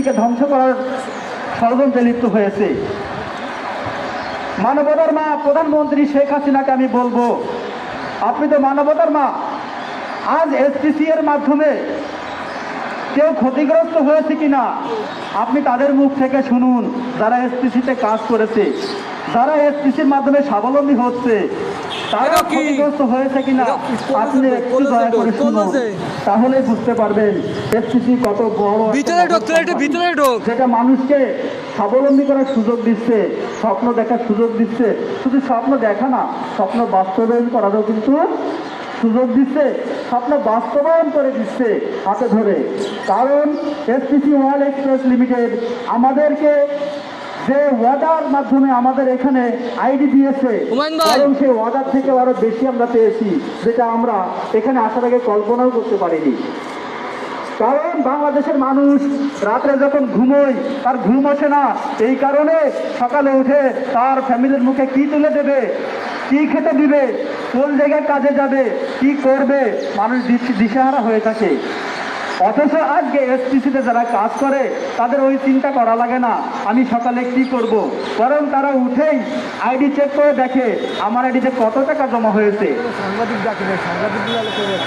এসপিসিকে ধ্বংস করার ষড়যন্ত্রে লিপ্ত হয়েছে। মানবতার মা, প্রধানমন্ত্রী শেখ হাসিনাকে আমি বলব, আপনি তো মানবতার মা, আজ এসপিসি এর মাধ্যমে কেউ ক্ষতিগ্রস্ত হয়েছে কিনা, আপনি তাদের মুখ থেকে শুনুন, যারা এসপিসিতে কাজ করেছে, যারা এসপিসির মাধ্যমে স্বাবলম্বী হচ্ছে। তারা? ক্ষতিগ্রস্ত হয়েছে কিনা? আপনি একটু দয়া করে শুনুন তাহলে বুঝতে পারবেন এসপিসি কত বড় ভিতরে ঢোক ভিতরে ঢোক যেটা মানুষকে স্বাবলম্বী করার সুযোগ দিচ্ছে স্বপ্ন দেখার সুযোগ দিচ্ছে শুধু স্বপ্ন দেখা না স্বপ্ন বাস্তবায়ন করারও কিন্তু সুযোগ দিচ্ছে স্বপ্ন বাস্তবায়ন করে দিচ্ছে হাতে ধরে কারণ এসপিসি ওয়ার্ল্ড এক্সপ্রেস লিমিটেড আমাদেরকে যে ওয়াদার মাধ্যমে আমাদের এখানে আইডি দিয়েছে। বরং সেই ওয়ার্ডার থেকে আরও বেশি আমরা পেয়েছি যেটা আমরা এখানে আসার আগে কল্পনাও করতে পারিনি। কারণ বাংলাদেশের মানুষ রাত্রে যখন ঘুমোয় তার ঘুম আসে না। এই কারণে সকালে উঠে তার ফ্যামিলির মুখে কি তুলে দেবে কি খেতে দিবে কোন জায়গায় কাজে যাবে কি করবে মানুষ দিশ- দিশেহারা হয়ে থাকে। অথচ আজকে এসপিসিতে যারা কাজ করে তাদের ওই চিন্তা করা লাগে না আমি সকালে কি করব। বরং তারা উঠেই আইডি চেক করে দেখে আমার আইডিতে কত টাকা জমা হয়েছে।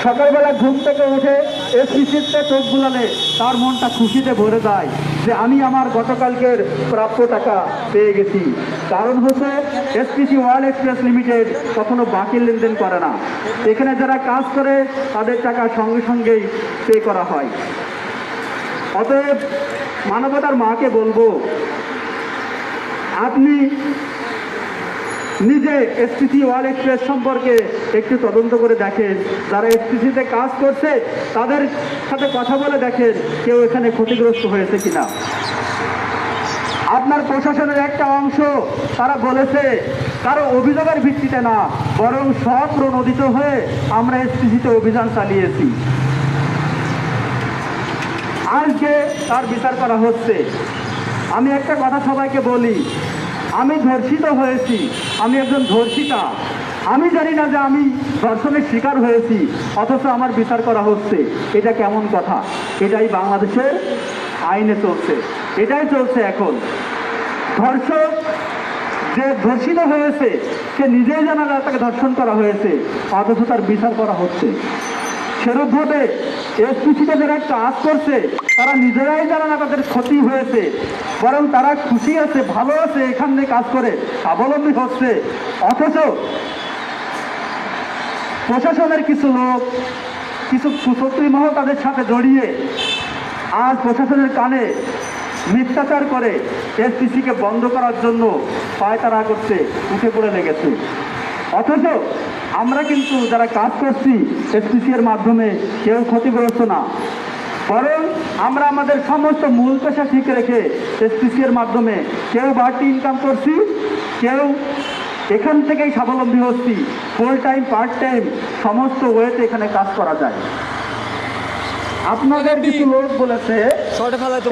সকালবেলা ঘুম থেকে উঠে এসপিসিতে চোখ বুলালে তার মনটা খুশিতে ভরে যায়। যে আমি আমার গতকালকের প্রাপ্য টাকা পেয়ে গেছি। কারণ হচ্ছে এসপিসি ওয়ার্ল্ড এক্সপ্রেস লিমিটেড কখনো বাকি লেনদেন করে না। এখানে যারা কাজ করে, তাদের টাকা সঙ্গে সঙ্গেই পে করা হয়। অতএব মানবতার মাকে বলব, আপনি নিজে এসপিসি ওয়াল এক্সপ্রেস সম্পর্কে একটু তদন্ত করে দেখেন। যারা এসপিসিতে কাজ করছে, তাদের সাথে কথা বলে দেখেন কেউ এখানে ক্ষতিগ্রস্ত হয়েছে কিনা। আপনার প্রশাসনের একটা অংশ, তারা বলেছে, কারও অভিযোগের ভিত্তিতে না, বরং স্বপ্রণোদিত হয়ে আমরা এসপিসিতে অভিযান চালিয়েছি। আজকে তার বিচার করা হচ্ছে। আমি একটা কথা সবাইকে বলি আমি ধর্ষিত হয়েছি। আমি একজন ধর্ষিতা। আমি জানি না যে আমি ধর্ষণের শিকার হয়েছি, অথচ আমার বিচার করা হচ্ছে। এটা কেমন কথা? এটাই বাংলাদেশের আইনে চলছে। এটাই চলছে এখন। ধর্ষক যে ধর্ষিত হয়েছে, সে নিজেই জানা তাকে ধর্ষণ করা হয়েছে, অথচ তার বিচার করা হচ্ছে। সেরূপভাবে এসপিসিতে যারা কাজ করছে, তারা নিজেরাই জানে না তাদের ক্ষতি হয়েছে, বরং তারা খুশি আছে, ভালো আছে এখানে কাজ করে, স্বাবলম্বী হচ্ছে। অথচ প্রশাসনের কিছু লোক, কিছু কুশত্রী মহল তাদের সাথে জড়িয়ে আজ প্রশাসনের কানে মিথ্যাচার করে এসপিসিকে বন্ধ করার জন্য পায়তারা করছে, উঠে পড়ে লেগেছে। অথচ আমরা কিন্তু যারা কাজ করছি এসপিসি এর মাধ্যমে কেউ ক্ষতিগ্রস্ত না। বরং আমরা আমাদের সমস্ত মূল পেশা ঠিক রেখে এসপিসি এর মাধ্যমে কেউ বাড়তি ইনকাম করছি, কেউ এখান থেকেই স্বাবলম্বী হচ্ছি ফুল টাইম পার্ট টাইম সমস্ত ওয়েতে এখানে কাজ করা যায়। আপনাদের কিছু লোক বলেছে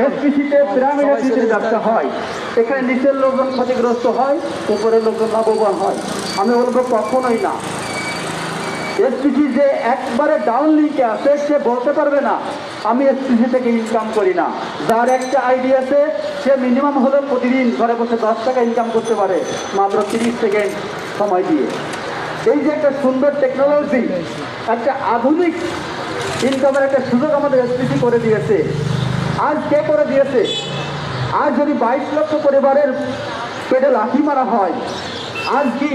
এসপিসিতে পিরামিডের নীতির ব্যবসা হয়। এখানে নিচের লোকজন ক্ষতিগ্রস্ত হয় উপরের লোকজন লাভবান হয়। আমি বলব কখনোই না। এসপিসি যে একবারে ডাউন লিঙ্কে আছে সে বলতে পারবে না আমি এসপিসি থেকে ইনকাম করি না। যার একটা আইডি আছে সে মিনিমাম হলেও প্রতিদিন ঘরে বসে দশ টাকা ইনকাম করতে পারে মাত্র তিরিশ সেকেন্ড সময় দিয়ে। এই যে একটা সুন্দর টেকনোলজি একটা আধুনিক ইনকামের একটা সুযোগ আমাদের এসপিসি করে দিয়েছে। আজ কে করে দিয়েছে? আজ যদি বাইশ লক্ষ পরিবারের পেটে লাঠি মারা হয়, আজ কি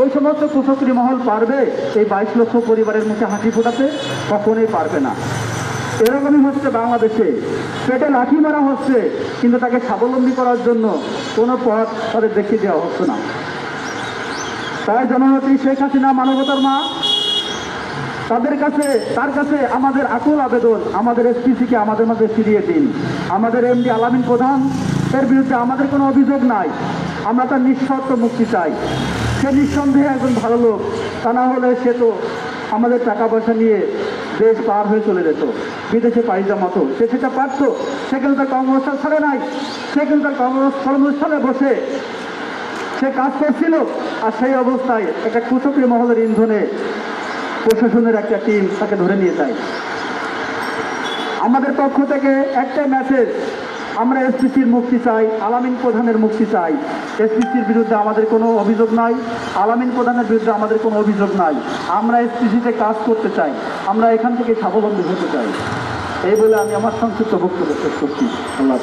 ওই সমস্ত কুশকরি মহল পারবে? এই বাইশ লক্ষ পরিবারের মুখে হাসি ফোটাতে? কখনোই পারবে না। এরকমই হচ্ছে বাংলাদেশে। পেটে লাঠি মারা হচ্ছে, কিন্তু তাকে স্বাবলম্বী করার জন্য কোনো পথ তাদের দেখিয়ে দেওয়া হচ্ছে না। তাই জননেত্রী শেখ হাসিনা মানবতার মা তাদের কাছে, তার কাছে আমাদের আকুল আবেদন, আমাদের এসপিসিকে আমাদের মাঝে ফিরিয়ে দিন। আমাদের এমডি আলামিন প্রধান, এর বিরুদ্ধে আমাদের কোনো অভিযোগ নাই। আমরা তার নিঃশর্ত মুক্তি চাই। সে নিঃসন্দেহে একজন ভালো লোক, তা না হলে সে তো আমাদের টাকা পয়সা নিয়ে দেশ পার হয়ে চলে যেত, বিদেশে পাড়ি জমাতো। সে সেটা পারত, সে কিন্তু তার কর্মস্থল ছাড়ে নাই, সে কিন্তু তার কর্ম- কর্মস্থলে বসে সে কাজ করছিল, আর সেই অবস্থায় একটা কুচক্রী মহলের ইন্ধনে প্রশাসনের একটা টিম তাকে ধরে নিয়ে যায়। আমাদের পক্ষ থেকে একটা মেসেজ আমরা এসপিসির মুক্তি চাই, আলামিন প্রধানের মুক্তি চাই। এসপিসির বিরুদ্ধে আমাদের কোনো অভিযোগ নাই, আলামিন প্রধানের বিরুদ্ধে আমাদের কোনো অভিযোগ নাই। আমরা এসপিসিতে কাজ করতে চাই, আমরা এখান থেকে স্বাবলম্বী হতে চাই। এই বলে আমি আমার সংক্ষিপ্ত বক্তব্য শেষ করছি। আল্লাহ